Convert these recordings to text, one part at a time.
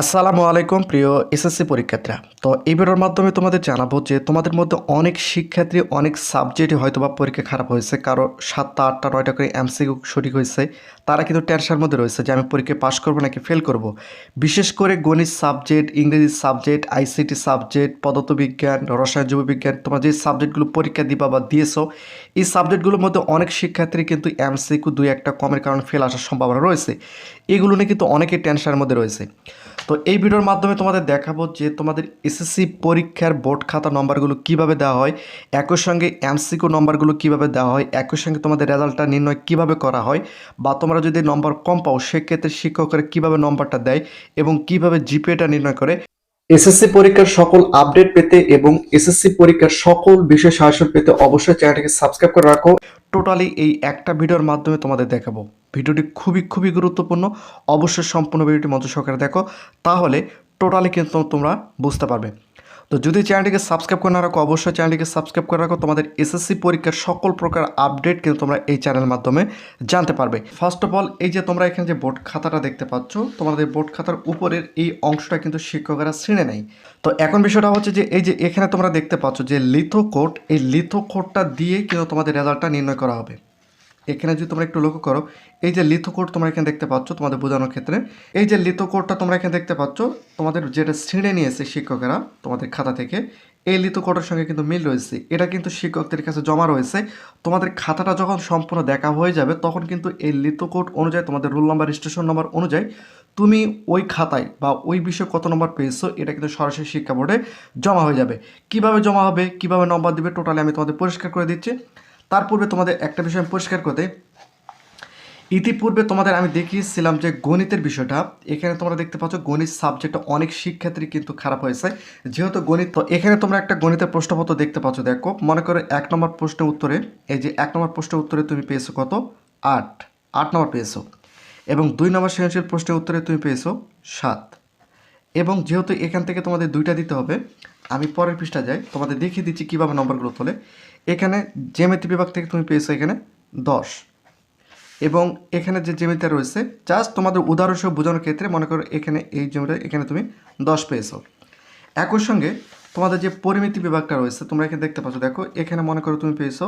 আসসালামু আলাইকুম, প্রিয় এসএসসি পরীক্ষার্থীরা। তো এই ভিডিওর মাধ্যমে তোমাদের জানাব যে তোমাদের মধ্যে অনেক শিক্ষার্থী, অনেক সাবজেক্টে হয়তো বা পরীক্ষা খারাপ হয়েছে। কারও সাতটা, আটটা, নয়টা করে এমসিকিউ সঠিক হয়েছে। তারা কিন্তু টেনশনের মধ্যে রয়েছে যে আমি পরীক্ষায় পাশ করব নাকি ফেল করব। বিশেষ করে গণিত সাবজেক্ট ইংরেজি সাবজেক্ট আইসিটি সাবজেক্ট পদার্থবিজ্ঞান, রসায়ন, জীববিজ্ঞান, তোমরা যে সাবজেক্টগুলো পরীক্ষা দিবা বা দিয়েছ, এই সাবজেক্টগুলোর মধ্যে অনেক শিক্ষার্থী কিন্তু এমসিকিউ দুই একটা কমের কারণে ফেল আসার সম্ভাবনা রয়েছে। এগুলো নিয়ে কিন্তু অনেকেই টেনশনের মধ্যে রয়েছে। তো এই ভিডিওর মাধ্যমে তোমাদের দেখাবো যে তোমাদের এসএসসি পরীক্ষার বোর্ড খাতা নম্বরগুলো কীভাবে দেওয়া হয়, একই সঙ্গে এমসিকিউ নম্বরগুলো কীভাবে দেওয়া হয়, একই সঙ্গে তোমাদের রেজাল্টটা নির্ণয় কীভাবে করা হয় বা তোমরা যদি নম্বর কম পাও, সেক্ষেত্রে শিক্ষকেরা কীভাবে নম্বরটা দেয় এবং কীভাবে জিপিএটা নির্ণয় করে। এসএসসি পরীক্ষার সকল আপডেট পেতে এবং এসএসসি পরীক্ষার সকল বিষয় সাহায্য পেতে অবশ্যই চ্যানেলটিকে সাবস্ক্রাইব করে রাখো। টোটালি এই একটা ভিডিওর মাধ্যমে তোমাদের দেখাবো। ভিডিওটি খুবই খুবই গুরুত্বপূর্ণ। অবশ্যই সম্পূর্ণ ভিডিওটি মঞ্চ সহকারে দেখো। তাহলে টোটালি কিন্তু তোমরা বুঝতে পারবে। তো যদি চ্যানেলটিকে সাবস্ক্রাইব করে না রাখো, অবশ্যই চ্যানেলটিকে সাবস্ক্রাইব করে রাখো। তোমাদের এসএসসি পরীক্ষার সকল প্রকার আপডেট কিন্তু তোমরা এই চ্যানেলের মাধ্যমে জানতে পারবে। ফার্স্ট অফ অল এই যে তোমরা এখানে যে বোর্ড খাতাটা দেখতে পাচ্ছ, তোমাদের বোর্ড খাতার উপরের এই অংশটা কিন্তু শিক্ষকেরা ছিঁড়ে নেয়। তো এখন বিষয়টা হচ্ছে যে, এই যে এখানে তোমরা দেখতে পাচ্ছ যে লিথো কোড, এই লিথো কোডটা দিয়ে কিন্তু তোমাদের রেজাল্টটা নির্ণয় করা হবে। এখানে যদি তোমরা একটু লক্ষ্য করো, এই যে লিথো কোড তোমরা এখানে দেখতে পাচ্ছ তোমাদের বোঝানোর ক্ষেত্রে, এই যে লিথো কোডটা তোমরা এখানে দেখতে পাচ্ছ, তোমাদের যেটা ছিঁড়ে নিয়েছে শিক্ষকেরা তোমাদের খাতা থেকে, এই লিথো কোডের সঙ্গে কিন্তু মিল রয়েছে। এটা কিন্তু শিক্ষকদের কাছে জমা রয়েছে। তোমাদের খাতাটা যখন সম্পূর্ণ দেখা হয়ে যাবে, তখন কিন্তু এই লিথো কোড অনুযায়ী, তোমাদের রোল নাম্বার রেজিস্ট্রেশন নাম্বার অনুযায়ী, তুমি ওই খাতায় বা ওই বিষয়ে কত নম্বর পেয়েছ, এটা কিন্তু সরাসরি শিক্ষা বোর্ডে জমা হয়ে যাবে। কীভাবে জমা হবে, কীভাবে নম্বর দিবে টোটালি আমি তোমাদের পরিষ্কার করে দিচ্ছি। তার পূর্বে তোমাদের একটা বিষয় আমি পরিষ্কার করতে ইতিপূর্বে তোমাদের আমি দেখিয়েছিলাম যে গণিতের বিষয়টা। এখানে তোমরা দেখতে পাচ্ছ গণিত সাবজেক্টে অনেক শিক্ষার্থী কিন্তু খারাপ হয়েছে। যেহেতু গণিত এখানে তোমরা একটা গণিতের প্রশ্নপত্র দেখতে পাচ্ছ, দেখো। মনে করো এক নম্বর প্রশ্নের উত্তরে, এই যে এক নম্বর প্রশ্নের উত্তরে তুমি পেয়েছ কত? আট। আট নম্বর পেয়েছ। এবং দুই নম্বর সৃজনশীল প্রশ্নের উত্তরে তুমি পেয়েছ সাত। এবং যেহেতু এখান থেকে তোমাদের দুইটা দিতে হবে, আমি পরের পৃষ্ঠা যাই। তোমাদের দেখিয়ে দিচ্ছি কীভাবে নম্বরগুলো তোলে। এখানে জেমেট্রি বিভাগ থেকে তুমি পেয়েছ এখানে দশ। এবং এখানে যে জেমিটা রয়েছে জাস্ট তোমাদের উদাহরণ সহ বোঝানোর ক্ষেত্রে মনে করো এখানে এই জমিটা, এখানে তুমি দশ পেয়েছ। একই সঙ্গে তোমাদের যে পরিমিতি বিভাগটা রয়েছে, তোমরা এখানে দেখতে পাচ্ছ, দেখো, এখানে মনে করো তুমি পেয়েছ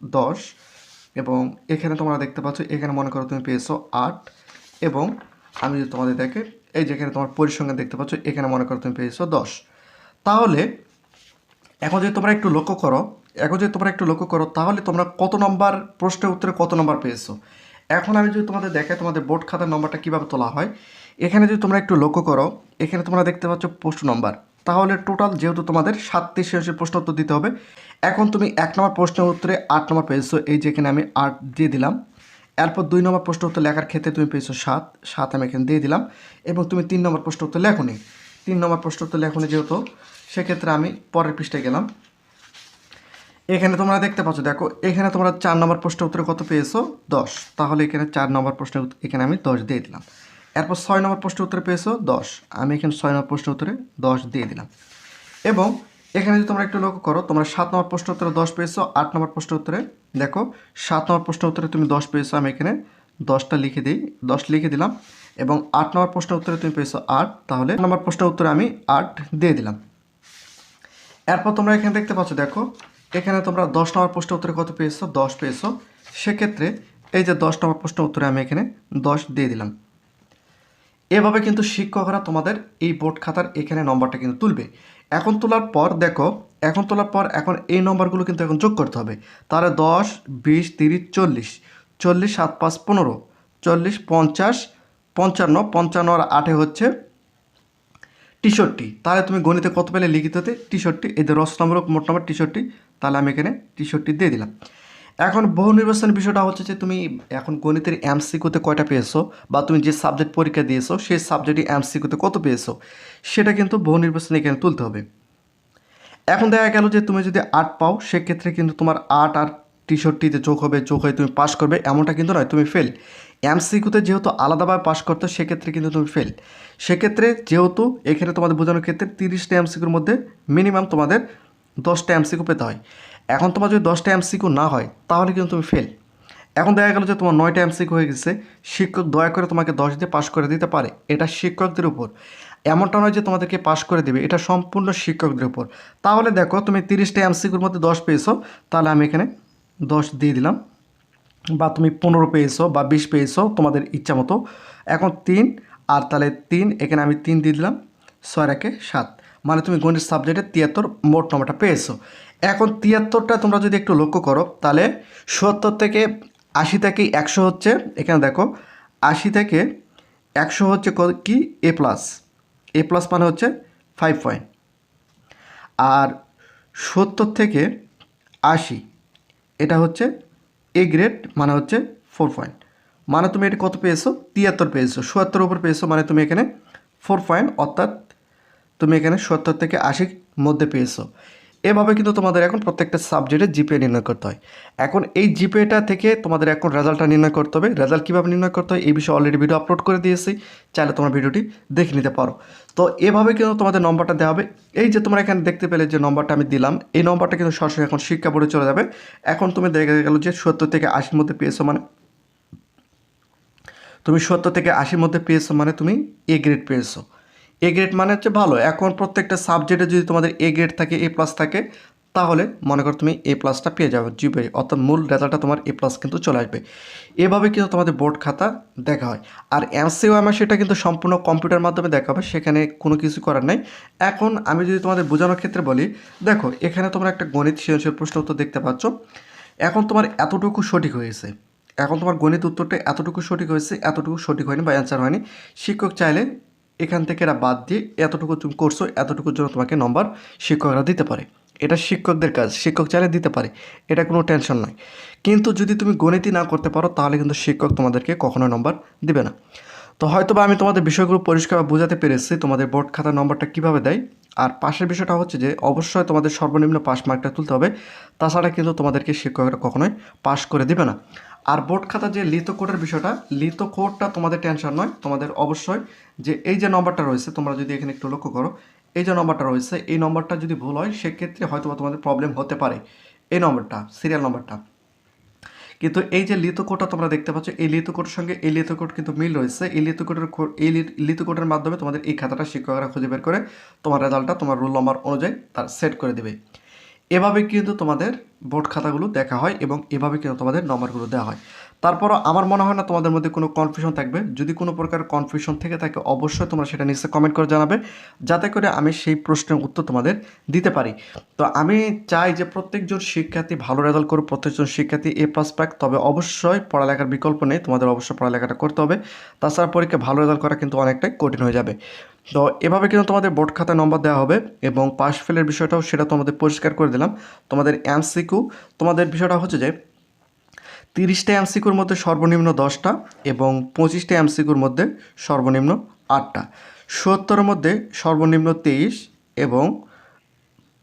দশ, এবং এখানে তোমরা দেখতে পাচ্ছ, এখানে মনে করো তুমি পেয়েছ আট, এবং আমি যদি তোমাদের দেখে, এই যেখানে তোমার পরিসংখ্যান দেখতে পাচ্ছ, এখানে মনে করো তুমি পেয়েছ দশ। তাহলে, এখন যদি তোমরা একটু লক্ষ্য করো এখন যদি তোমরা একটু লক্ষ্য করো, তাহলে তোমরা কত নম্বর প্রশ্নের উত্তরে কত নম্বর পেয়েছ? এখন আমি যদি তোমাদের দেখাই তোমাদের বোর্ড খাতার নম্বরটা কীভাবে তোলা হয়, এখানে যদি তোমরা একটু লক্ষ্য করো, এখানে তোমরা দেখতে পাচ্ছ প্রশ্ন নম্বর। তাহলে টোটাল যেহেতু তোমাদের সাতটি শেষের প্রশ্ন উত্তর দিতে হবে, এখন তুমি এক নম্বর প্রশ্নের উত্তরে আট নম্বর পেয়েছ, এই যে এখানে আমি আট দিয়ে দিলাম। এরপর দুই নম্বর প্রশ্ন উত্তর লেখার ক্ষেত্রে তুমি পেয়েছ সাত সাত আমি এখানে দিয়ে দিলাম, এবং তুমি তিন নম্বর প্রশ্ন উত্তর লেখনি। তিন নম্বর প্রশ্ন উত্তর লেখনি যেহেতু, সেক্ষেত্রে আমি পরের পৃষ্ঠায় গেলাম। এখানে তোমরা দেখতে পাচ্ছ, দেখো, এখানে তোমরা চার নম্বর প্রশ্নের উত্তরে কত পেয়েছ? দশ। তাহলে এখানে চার নম্বর প্রশ্নের এখানে আমি দশ দিয়ে দিলাম। এরপর ছয় নম্বর প্রশ্নের উত্তরে পেয়েছ? দশ। আমি এখানে ছয় নম্বর প্রশ্নের উত্তরে দশ দিয়ে দিলাম। এবং এখানে যদি তোমরা একটু লক্ষ্য করো, তোমরা সাত নম্বর প্রশ্নের উত্তরে দশ পেয়েছ, আট নম্বর প্রশ্নের উত্তরে দেখো, সাত নম্বর প্রশ্নের উত্তরে তুমি দশ পেয়েছ, আমি এখানে দশটা লিখে দিই, দশ লিখে দিলাম। এবং আট নম্বর প্রশ্নের উত্তরে তুমি পেয়েছ আট, তাহলে নম্বর প্রশ্নের উত্তরে আমি আট দিয়ে দিলাম। এরপর তোমরা এখানে দেখতে পাচ্ছ, দেখো এখানে তোমরা দশ নম্বর প্রশ্ন উত্তরে কত পেয়েছ? দশ পেয়েছ। সেক্ষেত্রে এই যে দশ নম্বর প্রশ্ন উত্তরে আমি এখানে দশ দিয়ে দিলাম। এভাবে কিন্তু শিক্ষকরা তোমাদের এই বোর্ড খাতার এখানে নম্বরটা কিন্তু তুলবে। এখন তোলার পর দেখো, এখন তোলার পর এখন এই নম্বরগুলো কিন্তু এখন যোগ করতে হবে। তাহলে দশ, বিশ, তিরিশ, চল্লিশ। চল্লিশ, সাত, পাঁচ, পনেরো। চল্লিশ, পঞ্চাশ, পঞ্চান্ন। পঞ্চান্ন আর আটে হচ্ছে টিশর্টটি তাহলে তুমি গণিতে কত পেলে লিখিত লিখিততে টিশর্টটি এদের রস নম্বর, মোট নম্বর টিশর্টটি তাহলে আমি এখানে টিশর্টটি দিয়ে দিলাম। এখন বহু নির্বাচন বিষয়টা হচ্ছে যে তুমি এখন গণিতের এমসিকিউতে কয়টা পেয়েছ বা তুমি যে সাবজেক্ট পরীক্ষা দিয়েছ, সেই সাবজেক্টে এমসিকিউতে কত পেয়েছ, সেটা কিন্তু বহু নির্বাচনে এখানে তুলতে হবে। এখন দেখা গেল যে তুমি যদি আট পাও, সেক্ষেত্রে কিন্তু তোমার আট আর টিশর্টটিতে চোখ হবে চোখ হয়ে তুমি পাস করবে, এমনটা কিন্তু নয়, তুমি ফেল এমসিকিউতে যেহেতু আলাদাভাবে পাস করতো সেক্ষেত্রে কিন্তু তুমি ফেল সেক্ষেত্রে যেহেতু এখানে তোমাদের বোঝানোর ক্ষেত্রে তিরিশটা এমসিকিউর মধ্যে মিনিমাম তোমাদের দশটা এমসিকিউ পেতে হয়। এখন তোমার যদি দশটা এমসিকিউ না হয়, তাহলে কিন্তু তুমি ফেল এখন দেখা গেল যে তোমার নয়টা এমসিকিউ হয়ে গেছে, শিক্ষক দয়া করে তোমাকে দশ দিয়ে পাশ করে দিতে পারে, এটা শিক্ষকদের উপর। এমনটা নয় যে তোমাদেরকে পাশ করে দেবে, এটা সম্পূর্ণ শিক্ষকদের উপর। তাহলে দেখো, তুমি তিরিশটা এমসিকিউর মধ্যে দশ পেয়েছ, তাহলে আমি এখানে দশ দিয়ে দিলাম। বা তুমি পনেরো পেয়েছ বা বিশ পেয়েছ তোমাদের ইচ্ছা মতো। এখন তিন, আর তাহলে তিন, এখানে আমি তিন দিয়ে দিলাম, ছয়, একে সাত। মানে তুমি গণিত সাবজেক্টে তিয়াত্তর মোট নম্বরটা পেয়েছ। এখন তিয়াত্তরটা তোমরা যদি একটু লক্ষ্য করো, তাহলে সত্তর থেকে আশি থেকে একশো হচ্ছে, এখানে দেখো, আশি থেকে একশো হচ্ছে ক- এ প্লাস। এ প্লাস মানে হচ্ছে ফাইভ পয়েন্ট আর সত্তর থেকে আশি, এটা হচ্ছে এ গ্রেড মানে হচ্ছে ফোর পয়েন্ট মানে তুমি এটা কত পেয়েছ? তিয়াত্তর পেয়েছ। সুয়াত্তর উপর পেয়েছ মানে তুমি এখানে ফোর পয়েন্ট অর্থাৎ তুমি এখানে সত্তর থেকে আশির মধ্যে পেয়েছ। এভাবে কিন্তু তোমাদের এখন প্রত্যেকটা সাবজেক্টে জিপে নির্ণয় করতে হয়। এখন এই জিপেটা থেকে তোমাদের এখন রেজাল্টটা নির্ণয় করতে হবে। রেজাল্ট কীভাবে নির্ণয় করতে হয় এই বিষয়ে অলরেডি ভিডিও আপলোড করে দিয়েছি। চাইলে তোমরা ভিডিওটি দেখে নিতে পারো। তো এভাবে কিন্তু তোমাদের নম্বরটা দেওয়া হবে। এই যে তোমরা এখানে দেখতে পেলে যে নম্বরটা আমি দিলাম, এই নম্বরটা কিন্তু সরাসরি এখন শিক্ষা বোর্ডে চলে যাবে। এখন তুমি দেখে গেলো যে সত্তর থেকে আশির মধ্যে পেয়েছ মানে তুমি সত্তর থেকে আশির মধ্যে পেয়েছ মানে তুমি এ গ্রেড পেয়েছ। এ গ্রেড মানে হচ্ছে ভালো। এখন প্রত্যেকটা সাবজেক্টে যদি তোমাদের এ গ্রেড থাকে এ প্লাস থাকে, তাহলে মনে করো তুমি এ প্লাসটা পেয়ে যাবে জিপে অর্থাৎ মূল রেজাল্টটা তোমার এ প্লাস কিন্তু চলে আসবে। এভাবে কিন্তু তোমাদের বোর্ড খাতা দেখা হয়। আর এমসিও আমার সেটা কিন্তু সম্পূর্ণ কম্পিউটার মাধ্যমে দেখা হবে, সেখানে কোনো কিছু করার নেই। এখন আমি যদি তোমাদের বোঝানোর ক্ষেত্রে বলি, দেখো, এখানে তোমরা একটা গণিত সৃজনশীল প্রশ্ন উত্তর দেখতে পাচ্ছ। এখন তোমার এতটুকু সঠিক হয়েছে। এখন তোমার গণিত উত্তরটা এতটুকু সঠিক হয়েছে, এতটুকু সঠিক হয়নি বা অ্যান্সার হয়নি। শিক্ষক চাইলে এখান থেকে এরা বাদ দিয়ে এতটুকু তুমি করছ, এতটুকুর জন্য তোমাকে নম্বর শিক্ষকরা দিতে পারে। এটা শিক্ষকদের কাজ, শিক্ষক চাইলে দিতে পারে, এটা কোনো টেনশন নয়। কিন্তু যদি তুমি গণিতই না করতে পারো, তাহলে কিন্তু শিক্ষক তোমাদেরকে কখনো নম্বর দিবে না। তো হয়তো বা আমি তোমাদের বিষয়গুলো পরিষ্কার বোঝাতে পেরেছি, তোমাদের বোর্ড খাতার নম্বরটা কীভাবে দেয়। আর পাশের বিষয়টা হচ্ছে যে, অবশ্যই তোমাদের সর্বনিম্ন পাস মার্কটা তুলতে হবে। তাছাড়া কিন্তু তোমাদেরকে শিক্ষকরা কখনোই পাশ করে দিবে না। আর বোর্ড খাতা যে লিত কোডের বিষয়টা লিত কোডটা তোমাদের টেনশন নয়, তোমাদের অবশ্যই যে এই যে নম্বরটা রয়েছে, তোমরা যদি এখানে একটু লক্ষ্য করো, এই যে নম্বরটা রয়েছে, এই নম্বরটা যদি ভুল হয়, সেক্ষেত্রে হয়তো তোমাদের প্রবলেম হতে পারে। এই নম্বরটা সিরিয়াল নম্বরটা। কিন্তু এই যে লিথোকোডটা তোমরা দেখতে পাচ্ছ, এই লিথোকোডের সঙ্গে এই লিথোকোড কিন্তু মিল রয়েছে। এই লিথোকোডের কো- এই লিথোকোডের মাধ্যমে তোমাদের এই খাতাটা শিক্ষকরা খুঁজে বের করে, তোমার রেজাল্টটা, তোমার রোল নম্বর অনুযায়ী তার সেট করে দেবে। এভাবে কিন্তু তোমাদের বোর্ড খাতাগুলো দেখা হয় এবং এভাবে কিন্তু তোমাদের নম্বরগুলো দেওয়া হয়। তারপরও আমার মনে হয় না তোমাদের মধ্যে কোনো কনফিউশন থাকবে। যদি কোনো প্রকার কনফিউশন থেকে থাকে, অবশ্যই তোমরা সেটা নিচে কমেন্ট করে জানাবে। যাতে করে আমি সেই প্রশ্নের উত্তর তোমাদের দিতে পারি। তো আমি চাই যে প্রত্যেকজন শিক্ষার্থী ভালো রেজাল্ট করুক, প্রত্যেকজন শিক্ষার্থী এ প্লাস পাক। তবে অবশ্যই পড়ালেখার বিকল্প নেই, তোমাদের অবশ্যই পড়ালেখাটা করতে হবে। তাছাড়া পরীক্ষা ভালো রেজাল্ট করা কিন্তু অনেকটাই কঠিন হয়ে যাবে। তো এভাবে কিন্তু তোমাদের বোর্ড খাতায় নম্বর দেওয়া হবে এবং পাস ফেলের বিষয়টাও সেটা তোমাদের পরিষ্কার করে দিলাম। তোমাদের এমসিকিউ তোমাদের বিষয়টা হচ্ছে যে, তিরিশটা এমসিকিউর মধ্যে সর্বনিম্ন দশটা এবং পঁচিশটা এমসিকিউর মধ্যে সর্বনিম্ন আটটা। সত্তরের মধ্যে সর্বনিম্ন তেইশ এবং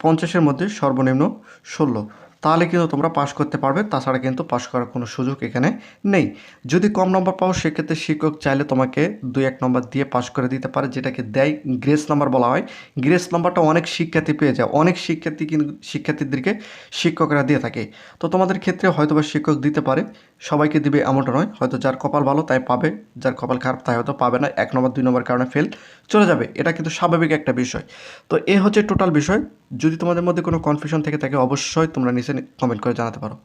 পঞ্চাশের মধ্যে সর্বনিম্ন ষোলো। তাহলে কিন্তু তোমরা পাশ করতে পারবে, তাছাড়া কিন্তু পাশ করার কোনো সুযোগ এখানে নেই। যদি কম নম্বর পাও, সেক্ষেত্রে শিক্ষক চাইলে তোমাকে দুই এক নম্বর দিয়ে পাশ করে দিতে পারে, যেটাকে দেয় গ্রেস নাম্বার বলা হয়। গ্রেস নাম্বারটা অনেক শিক্ষার্থী পেয়ে যায়, অনেক শিক্ষার্থী কিন্তু শিক্ষার্থীদেরকে শিক্ষকরা দিয়ে থাকে। তো তোমাদের ক্ষেত্রে হয়তো বা শিক্ষক দিতে পারে, সবাইকে দিবে এমনটা নয়। হয়তো যার কপাল ভালো তাই পাবে, যার কপাল খারাপ তাই হয়তো পাবে না, এক নম্বর দুই নম্বর কারণে ফেল চলে যাবে। এটা কিন্তু স্বাভাবিক একটা বিষয়। তো এ হচ্ছে টোটাল বিষয়। যদি তোমাদের মধ্যে কোনো কনফিউশন থেকে থাকে, অবশ্যই তোমরা নিচে কমেন্ট করে জানাতে পারো।